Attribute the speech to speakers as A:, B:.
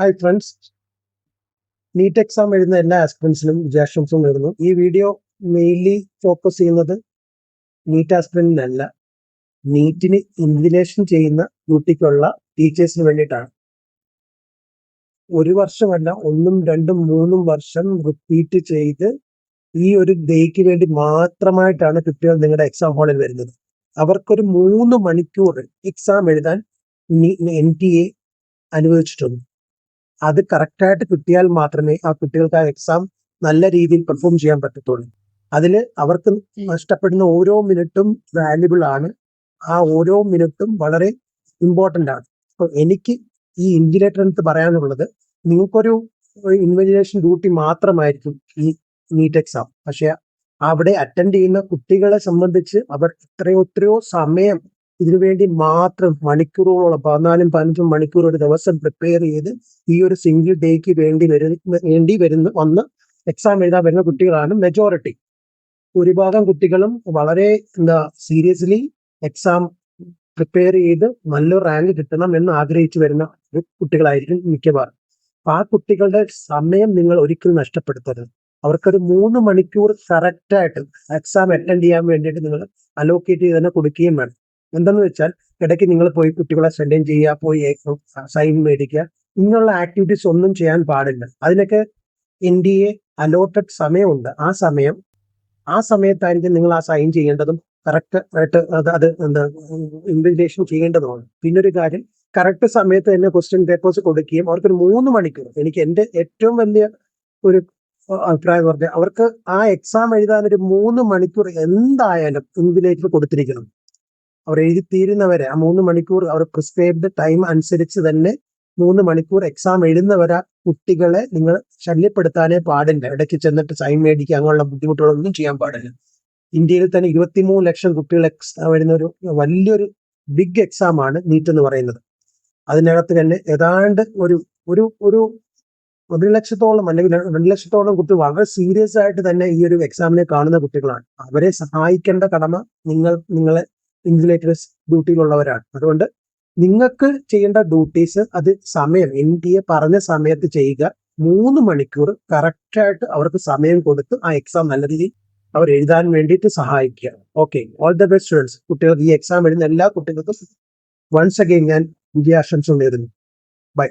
A: Hi friends NEET exam എഴുതുന്ന എല്ലാ ആസ്പിറൻസിനും വിജയാശംസും നേരുന്നു ഈ വീഡിയോ മെയിൻലി ഫോക്കസ് ചെയ്യുന്നത് നീറ്റ് ആസ്പിറന്റിനല്ല നീറ്റിന് ഇൻവിലേഷൻ ചെയ്യുന്ന ഡ്യൂട്ടിക്കുള്ള ടീച്ചേഴ്സിന് വേണ്ടിയിട്ടാണ്. ഒരു വർഷമല്ല ഒന്നും രണ്ടും മൂന്നും വർഷം റിപ്പീറ്റ് ചെയ്ത് ഈ ഒരു ഡേക്ക് വേണ്ടി മാത്രമായിട്ടാണ് കുട്ടികൾ നിങ്ങളുടെ എക്സാം ഹാളിൽ വരുന്നത്. അവർക്കൊരു മൂന്ന് മണിക്കൂർ എക്സാം എഴുതാൻ എൻ ടി എ അനുവദിച്ചിട്ടുണ്ട്. അത് കറക്റ്റായിട്ട് കിട്ടിയാൽ മാത്രമേ ആ കുട്ടികൾക്ക് ആ എക്സാം നല്ല രീതിയിൽ പെർഫോം ചെയ്യാൻ പറ്റത്തുള്ളൂ. അതിൽ അവർക്ക് നഷ്ടപ്പെടുന്ന ഓരോ മിനിറ്റും വാല്യുബിൾ ആണ്. ആ ഓരോ മിനിറ്റും വളരെ ഇമ്പോർട്ടന്റ് ആണ്. അപ്പോൾ എനിക്ക് ഈ ഇൻജിനേറ്റർ അടുത്ത് പറയാനുള്ളത് നിങ്ങൾക്കൊരു ഇൻവെജിനേഷൻ ഡ്യൂട്ടി മാത്രമായിരിക്കും ഈ നീറ്റ് എക്സാം പക്ഷെ അവിടെ അറ്റൻഡ് ചെയ്യുന്ന കുട്ടികളെ സംബന്ധിച്ച് അവർ എത്രയോ എത്രയോ സമയം ഇതിനുവേണ്ടി മാത്രം മണിക്കൂറുകളോളം പതിനാലും പതിനഞ്ചും മണിക്കൂർ ഒരു ദിവസം പ്രിപ്പയർ ചെയ്ത് ഈ ഒരു സിംഗിൾ ഡേക്ക് വേണ്ടി വേണ്ടി വരുന്ന വന്ന് എക്സാം എഴുതാൻ വരുന്ന കുട്ടികളാണ് മെജോറിറ്റി ഭൂരിഭാഗം കുട്ടികളും വളരെ എന്താ സീരിയസ്ലി എക്സാം പ്രിപ്പയർ ചെയ്ത് നല്ല റാങ്ക് കിട്ടണം എന്ന് ആഗ്രഹിച്ചു വരുന്ന കുട്ടികളായിരിക്കും മിക്കവാറും. ആ കുട്ടികളുടെ സമയം നിങ്ങൾ ഒരിക്കലും നഷ്ടപ്പെടുത്തരുത്. അവർക്കൊരു മൂന്ന് മണിക്കൂർ കറക്റ്റായിട്ട് എക്സാം അറ്റൻഡ് ചെയ്യാൻ വേണ്ടിയിട്ട് നിങ്ങൾ അലോക്കേറ്റ് ചെയ്ത് തന്നെ കൊടുക്കുകയും വേണം. എന്തെന്ന് വെച്ചാൽ ഇടയ്ക്ക് നിങ്ങൾ പോയി കുട്ടികളെ സെൻഡൻ ചെയ്യുക പോയി സൈൻ മേടിക്കുക. ഇങ്ങനെയുള്ള ആക്ടിവിറ്റീസ് ഒന്നും ചെയ്യാൻ പാടില്ല. അതിനൊക്കെ എൻ ഡി എ അലോട്ടഡ് സമയമുണ്ട്. ആ സമയം ആ സമയത്തായിരിക്കും നിങ്ങൾ ആ സൈൻ ചെയ്യേണ്ടതും കറക്റ്റ് ആയിട്ട് അത് അത് എന്താ ഇൻവിറ്റേഷൻ ചെയ്യേണ്ടതുമാണ്. പിന്നൊരു കാര്യം കറക്റ്റ് സമയത്ത് തന്നെ ക്വസ്റ്റ്യൻ പേപ്പേഴ്സ് കൊടുക്കുകയും അവർക്കൊരു മൂന്ന് മണിക്കൂർ എനിക്ക് എന്റെ ഏറ്റവും വലിയ ഒരു അഭിപ്രായം പറഞ്ഞാൽ അവർക്ക് ആ എക്സാം എഴുതാൻ ഒരു മൂന്ന് മണിക്കൂർ എന്തായാലും ഇൻവിലേറ്റർ കൊടുത്തിരിക്കണം. അവർ എഴുതി തീരുന്നവരെ ആ മൂന്ന് മണിക്കൂർ അവർ പ്രിസ്ക്രൈബ്ഡ് ടൈം അനുസരിച്ച് തന്നെ മൂന്ന് മണിക്കൂർ എക്സാം എഴുതുന്നവരെ കുട്ടികളെ നിങ്ങൾ ശല്യപ്പെടുത്താനേ പാടില്ല. ഇടയ്ക്ക് ചെന്നിട്ട് സൈൻ മേടിക്കുക അങ്ങനെയുള്ള ബുദ്ധിമുട്ടുകളൊന്നും ചെയ്യാൻ പാടില്ല. ഇന്ത്യയിൽ തന്നെ ഇരുപത്തിമൂന്ന് ലക്ഷം കുട്ടികൾ എക്സാം എഴുതുന്ന ഒരു വലിയൊരു ബിഗ് എക്സാം ആണ് നീറ്റ് എന്ന് പറയുന്നത്. അതിനകത്ത് തന്നെ ഏതാണ്ട് ഒരു ഒരു ഒരു ഒരു ലക്ഷത്തോളം അല്ലെങ്കിൽ രണ്ട് ലക്ഷത്തോളം കുട്ടികൾ വളരെ സീരിയസ് ആയിട്ട് തന്നെ ഈ ഒരു എക്സാമിനെ കാണുന്ന കുട്ടികളാണ്. അവരെ സഹായിക്കേണ്ട കടമ നിങ്ങൾ നിങ്ങളെ ഇൻസുലേറ്റേഴ്സ് ഡ്യൂട്ടിയിലുള്ളവരാണ് അതുകൊണ്ട് നിങ്ങൾക്ക് ചെയ്യേണ്ട ഡ്യൂട്ടീസ് അത് സമയം എൻ ഡി എ പറഞ്ഞ സമയത്ത് ചെയ്യുക. മൂന്ന് മണിക്കൂർ കറക്റ്റായിട്ട് അവർക്ക് സമയം കൊടുത്ത് ആ എക്സാം നല്ല രീതിയിൽ അവർ എഴുതാൻ വേണ്ടിയിട്ട് സഹായിക്കുക. Okay all the best students കുട്ടികൾക്ക് ഈ എക്സാം എഴുതുന്ന എല്ലാ കുട്ടികൾക്കും വൺസ് അഗെയിൻ ഞാൻ വിജയാശംസ നേരുന്നു. ബൈ